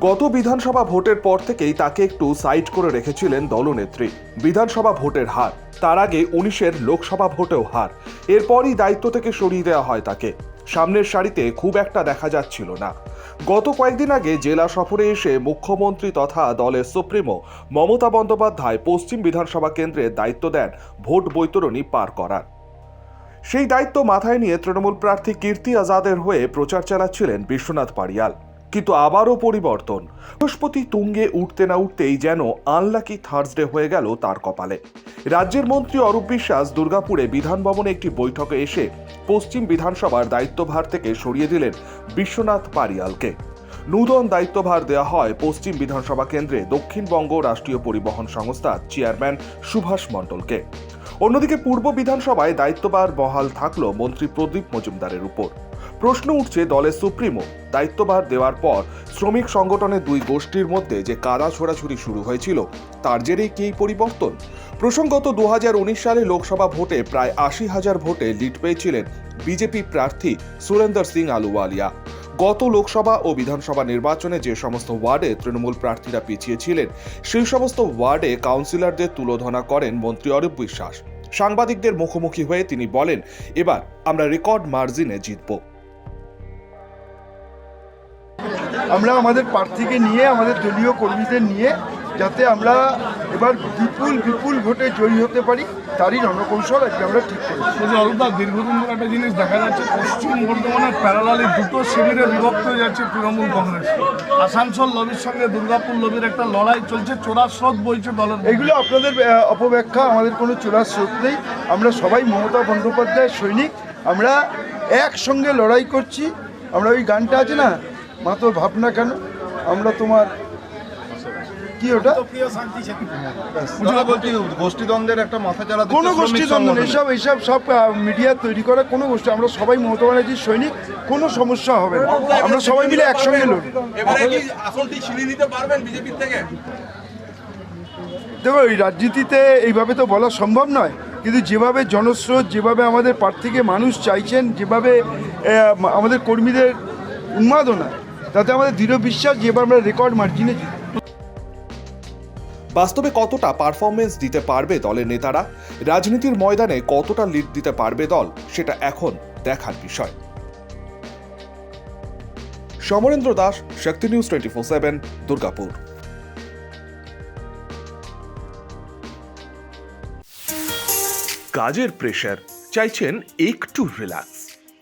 গত বিধানসভা ভোটের পর থেকেই তাকে একটু সাইড করে রেখেছিলেন দলনেত্রী। বিধানসভা ভোটের হার, তার আগে উনিশের লোকসভা ভোটেও হার। এরপরই দায়িত্ব থেকে সরিয়ে দেওয়া হয় তাকে। সামনের সারিতে খুব একটা দেখা যাচ্ছিল না। গত কয়েকদিন আগে জেলা সফরে এসে মুখ্যমন্ত্রী তথা দলের সুপ্রিমো মমতা বন্দ্যোপাধ্যায় পশ্চিম বিধানসভা কেন্দ্রের দায়িত্ব দেন ভোট বৈতরণী পার করার। সেই দায়িত্ব মাথায় নিয়ে তৃণমূল প্রার্থী কীর্তি আজাদের হয়ে প্রচার চালাচ্ছিলেন বিশ্বনাথ পারিয়াল কিন্তু আবারও পরিবর্তন। বৃহস্পতি তুঙ্গে উঠতে না উঠতেই যেন আনলাকি থার্সডে হয়ে গেল তার কপালে। রাজ্যের মন্ত্রী অরূপ বিশ্বাস দুর্গাপুরে বিধান ভবনে একটি বৈঠকে এসে পশ্চিম বিধানসভার দায়িত্বভার থেকে সরিয়ে দিলেন বিশ্বনাথ পারিয়ালকে। নূতন দায়িত্বভার দেওয়া হয় পশ্চিম বিধানসভা কেন্দ্রে দক্ষিণবঙ্গ রাষ্ট্রীয় পরিবহন সংস্থার চেয়ারম্যান সুভাষ মণ্ডলকে। অন্যদিকে পূর্ব বিধানসভায় দায়িত্বভার বহাল থাকল মন্ত্রী প্রদীপ মজুমদারের উপর। প্রশ্ন উঠছে দলের সুপ্রিমো দায়িত্বভার দেওয়ার পর শ্রমিক সংগঠনের দুই গোষ্ঠীর মধ্যে যে কাদা ছোড়াছুড়ি শুরু হয়েছিল, তার জেরেই কি এই পরিবর্তন? প্রসঙ্গত দু হাজার উনিশ সালে লোকসভা ভোটে প্রায় আশি হাজার ভোটে লিড পেয়েছিলেন বিজেপি প্রার্থী সুরেন্দর সিং আলুওয়ালিয়া। গত লোকসভা ও বিধানসভা নির্বাচনে যে সমস্ত ওয়ার্ডে তৃণমূল প্রার্থীরা পিছিয়ে ছিলেন সেই সমস্ত ওয়ার্ডে কাউন্সিলরদের তুলোধনা করেন মন্ত্রী অরূপ বিশ্বাস। সাংবাদিকদের মুখোমুখি হয়ে তিনি বলেন, এবার আমরা রেকর্ড মার্জিনে জিতব। আমরা আমাদের প্রার্থীকে নিয়ে আমাদের দলীয় কর্মীদের নিয়ে যাতে আমরা এবার বিপুল বিপুল ভোটে জয়ী হতে পারি তারই রণকৌশল আজকে আমরা ঠিক করেছি। বলছি অরূপদা দীর্ঘদিন ধরে একটা জিনিস দেখা যাচ্ছে পশ্চিম বর্ধমানের প্যারালালে দুটো শিবিরে বিভক্ত হয়ে যাচ্ছে তৃণমূল কংগ্রেস। আসানসোল লবির সঙ্গে দুর্গাপুর লবির একটা লড়াই চলছে চোরার স্রোত বইছে দলের এগুলো আপনাদের অপব্যাখ্যা আমাদের কোনো চোরার স্রোত নেই। আমরা সবাই মমতা বন্দ্যোপাধ্যায়ের সৈনিক। আমরা একসঙ্গে লড়াই করছি। আমরা ওই গানটা আছে না মা তোর ভাবনা কেন? আমরা তোমার কি ওটা? গোষ্ঠীদ্বন্দ্বের একটা মাথা চালা কোনো গোষ্ঠী দ্বন্দ্ব নেই, এসব এইসব সব মিডিয়া তৈরি করা কোনো গোষ্ঠী। আমরা সবাই মমতা ব্যানার্জির সৈনিক কোনো সমস্যা হবে না। আমরা সবাই মিলে একসঙ্গে লড়ি। এবারে কি আসনটি ছিনিয়ে নিতে পারবেন বিজেপির থেকে? দেখো এই রাজনীতিতে এইভাবে তো বলা সম্ভব নয়। কিন্তু যেভাবে জনস্রোত যেভাবে আমাদের প্রার্থীকে মানুষ চাইছেন যেভাবে আমাদের কর্মীদের উন্মাদনা তাতে আমাদের দৃঢ় বিশ্বাস যে এবার আমরা রেকর্ড মার্জিনে জিতব। বাস্তবে কতটা পারফরমেন্স দিতে পারবে দলের নেতারা? রাজনীতির ময়দানে কতটা লিড দিতে পারবে দল? সেটা এখন দেখার বিষয়। Samarendra Das Shakti news twenty four seven Durgapur. কাজের প্রেশার চাইছেন একটু রিল্যাক্স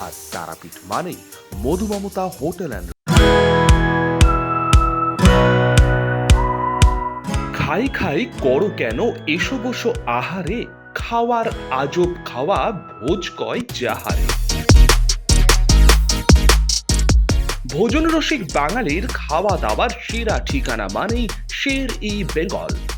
আর তারাপীঠ মানেই মধু মমতা হোটেল অ্যান্ড খাই খাই করো কেন? এসো বসো আহারে। খাওয়ার আজব খাওয়া, ভোজ কয় যাহারে। ভোজন রসিক বাঙালির খাওয়া দাওয়ার সেরা ঠিকানা মানেই Sher e Bengal